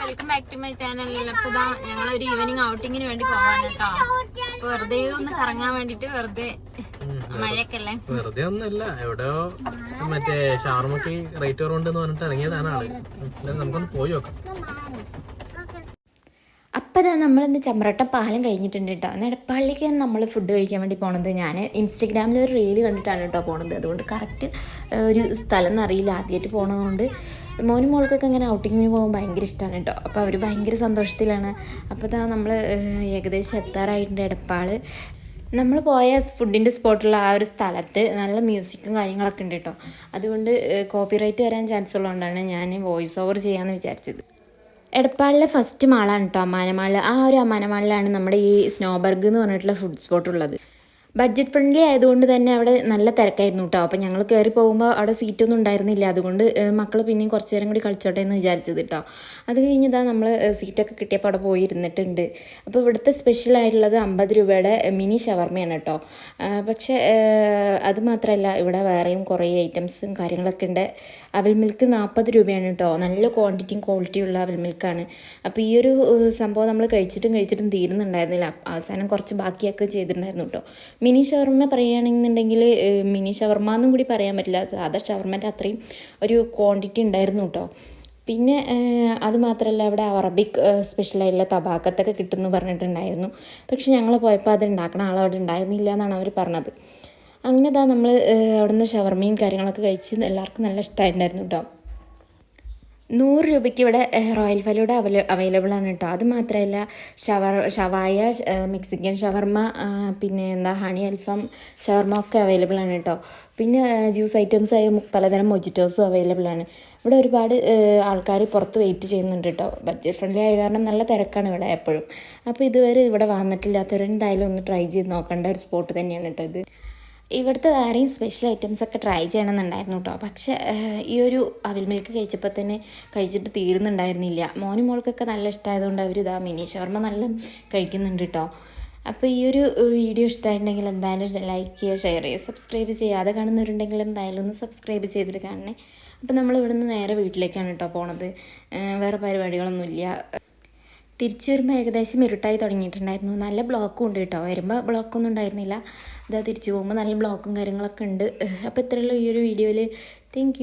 Welcome back to my channel അപ്പൊ ഞങ്ങൾ ഒരു ഈവനിങ് ഔട്ടിങ്ങിന് വേണ്ടി പോവാണ് കേട്ടോ വെറുതെ ഒന്ന് കറങ്ങാൻ വേണ്ടിട്ട് വെറുതെ മഴയൊക്കെ അല്ലേ വെറുതെ ഒന്നുമില്ല. എവിടെയോ മറ്റേ ഷാർമക്ക് റേറ്റ് കുറവുണ്ടെന്ന് പറഞ്ഞിട്ട് ഇറങ്ങിയതാണ് ആൾ. നമുക്കൊന്ന് പോയി നോക്കാം. അപ്പോൾ നമ്മളിന്ന് ചമ്രട്ട പാലം കഴിഞ്ഞിട്ടുണ്ട് കേട്ടോ നടപ്പള്ളിക്ക് നമ്മൾ ഫുഡ് കഴിക്കാൻ വേണ്ടി പോണത്. ഞാൻ ഇൻസ്റ്റഗ്രാമിൽ ഒരു റീൽ കണ്ടിട്ടാണ് കേട്ടോ പോണത്. അതുകൊണ്ട് കറക്റ്റ് ഒരു സ്ഥലം എന്നറിയില്ല ആദ്യമായിട്ട് പോണതുകൊണ്ട് മോനും മോൾക്കൊക്കെ ഇങ്ങനെ ഔട്ടിങ്ങിന് പോകാൻ ഭയങ്കര ഇഷ്ടമാണ് കേട്ടോ. അപ്പോൾ അവർ ഭയങ്കര സന്തോഷത്തിലാണ്. അപ്പോൾ ഇതാ നമ്മൾ ഏകദേശം എത്താറായിട്ടുണ്ട് എടപ്പാൾ നമ്മൾ പോയ ഫുഡിന്റെ സ്പോട്ടുള്ള ആ ഒരു സ്ഥലത്ത് നല്ല മ്യൂസിക്കും കാര്യങ്ങളൊക്കെ ഉണ്ട് കേട്ടോ. അതുകൊണ്ട് കോപ്പിറൈറ്റ് വരാൻ ചാൻസ് ഉള്ളതുകൊണ്ടാണ് ഞാൻ വോയിസ് ഓവർ ചെയ്യാമെന്ന് വിചാരിച്ചത്. എടപ്പാളിലെ ഫസ്റ്റ് മാളാണ് കേട്ടോ അമ്മാനമാളിൽ ആ ഒരു അമ്മാനമാളിലാണ് നമ്മുടെ ഈ സ്നോബർഗ് എന്ന് പറഞ്ഞിട്ടുള്ള ഫുഡ് സ്പോട്ട് ഉള്ളത്. ബഡ്ജറ്റ് ഫ്രണ്ട്ലി ആയതുകൊണ്ട് തന്നെ അവിടെ നല്ല തിരക്കായിരുന്നു കേട്ടോ അപ്പോൾ ഞങ്ങൾ കയറി പോകുമ്പോൾ അവിടെ സീറ്റൊന്നും ഉണ്ടായിരുന്നില്ല. അതുകൊണ്ട് മക്കൾ പിന്നെയും കുറച്ച് നേരം കൂടി കളിച്ചോട്ടെ എന്ന് വിചാരിച്ചത് കേട്ടോ അത് കഴിഞ്ഞതാ നമ്മൾ സീറ്റൊക്കെ കിട്ടിയപ്പോൾ അവിടെ പോയി ഇരുന്നിട്ടുണ്ട് അപ്പോൾ ഇവിടുത്തെ സ്പെഷ്യൽ ആയിട്ടുള്ളത് അമ്പത് രൂപയുടെ മിനി ഷവർമയാണ് കേട്ടോ പക്ഷേ അത് മാത്രമല്ല ഇവിടെ വേറെയും കുറേ ഐറ്റംസും കാര്യങ്ങളൊക്കെ ഉണ്ട്. അവൽ മിൽക്ക് നാൽപ്പത് രൂപയാണ് കേട്ടോ നല്ല ക്വാണ്ടിറ്റിയും ക്വാളിറ്റിയുള്ള അവൽ മിൽക്കാണ്. അപ്പോൾ ഈ ഒരു സംഭവം നമ്മൾ കഴിച്ചിട്ടും കഴിച്ചിട്ടും തീരുന്നുണ്ടായിരുന്നില്ല. അവസാനം കുറച്ച് ബാക്കിയൊക്കെ ചെയ്തിട്ടുണ്ടായിരുന്നു കേട്ടോ മിനി ഷവർമ പറയുകയാണെന്നുണ്ടെങ്കിൽ മിനി ഷവർമ എന്നും കൂടി പറയാൻ പറ്റില്ല. സാധാ ഷവർമന്റെ അത്രയും ഒരു ക്വാണ്ടിറ്റി ഉണ്ടായിരുന്നു കേട്ടോ പിന്നെ അത് മാത്രമല്ല അവിടെ അറബിക് സ്പെഷ്യലായിട്ടുള്ള തബാക്കത്തൊക്കെ കിട്ടുമെന്ന് പറഞ്ഞിട്ടുണ്ടായിരുന്നു. പക്ഷെ ഞങ്ങൾ പോയപ്പോൾ അത് ഉണ്ടാക്കണ ആളവിടെ ഉണ്ടായിരുന്നില്ല എന്നാണ് അവർ പറഞ്ഞത്. അങ്ങനെ നമ്മൾ അവിടുന്ന് ഷവർമയും കാര്യങ്ങളൊക്കെ കഴിച്ച് എല്ലാവർക്കും നല്ല ഇഷ്ടമായിട്ടുണ്ടായിരുന്നു കേട്ടോ നൂറ് രൂപയ്ക്ക് ഇവിടെ റോയൽ ഫലൂഡ അവൈല അവൈലബിൾ ആണ് കേട്ടോ അത് മാത്രമല്ല ഷവർ ഷവായ മെക്സിക്കൻ ഷവർമ പിന്നെ എന്താ ഹണി അൽഫാം ഷവർമ ഒക്കെ അവൈലബിൾ ആണ് കേട്ടോ പിന്നെ ജ്യൂസ് ഐറ്റംസ് ആയ പലതരം മൊജിറ്റോസും അവൈലബിൾ ആണ്. ഇവിടെ ഒരുപാട് ആൾക്കാർ പുറത്ത് വെയിറ്റ് ചെയ്യുന്നുണ്ട് കേട്ടോ ബഡ്ജറ്റ് ഫ്രണ്ട്ലി ആയ കാരണം നല്ല തിരക്കാണ് ഇവിടെ എപ്പോഴും. അപ്പോൾ ഇതുവരെ ഇവിടെ വന്നിട്ടില്ലാത്തവരെന്തായാലും ഒന്ന് ട്രൈ ചെയ്ത് നോക്കേണ്ട ഒരു സ്പോട്ട് തന്നെയാണ് കേട്ടോ ഇത്. ഇവിടുത്തെ വേറെയും സ്പെഷ്യൽ ഐറ്റംസ് ഒക്കെ ട്രൈ ചെയ്യണമെന്നുണ്ടായിരുന്നു കേട്ടോ പക്ഷേ ഈ ഒരു അവിൽ മിൽക്ക് കഴിച്ചപ്പോൾ തന്നെ കഴിച്ചിട്ട് തീരുന്നുണ്ടായിരുന്നില്ല. മോനും മോൾക്കൊക്കെ നല്ല ഇഷ്ടമായതുകൊണ്ട് അവർ ഇതാ മിനി ഷവർമ നല്ല കഴിക്കുന്നുണ്ട് കേട്ടോ അപ്പോൾ ഈ ഒരു വീഡിയോ ഇഷ്ടമായിട്ടുണ്ടെങ്കിൽ എന്തായാലും ലൈക്ക് ചെയ്യുക ഷെയർ ചെയ്യുക സബ്സ്ക്രൈബ് ചെയ്യുക. അത് കാണുന്നവരുണ്ടെങ്കിൽ എന്തായാലും ഒന്ന് സബ്സ്ക്രൈബ് ചെയ്തിട്ട് കാണണേ. അപ്പോൾ നമ്മൾ ഇവിടുന്ന് നേരെ വീട്ടിലേക്കാണ് കേട്ടോ പോണത്. വേറെ പരിപാടികളൊന്നുമില്ല. തിരിച്ചു വരുമ്പോൾ ഏകദേശം ഇരുട്ടായി തുടങ്ങിയിട്ടുണ്ടായിരുന്നു. നല്ല ബ്ലോക്കും ഉണ്ട് കേട്ടോ വരുമ്പോൾ ബ്ലോക്കൊന്നും ഉണ്ടായിരുന്നില്ല. ഇതാ തിരിച്ചു പോകുമ്പോൾ നല്ല ബ്ലോക്കും കാര്യങ്ങളൊക്കെ ഉണ്ട്. അപ്പോൾ ഇത്രയുള്ള ഈ ഒരു വീഡിയോയിൽ താങ്ക്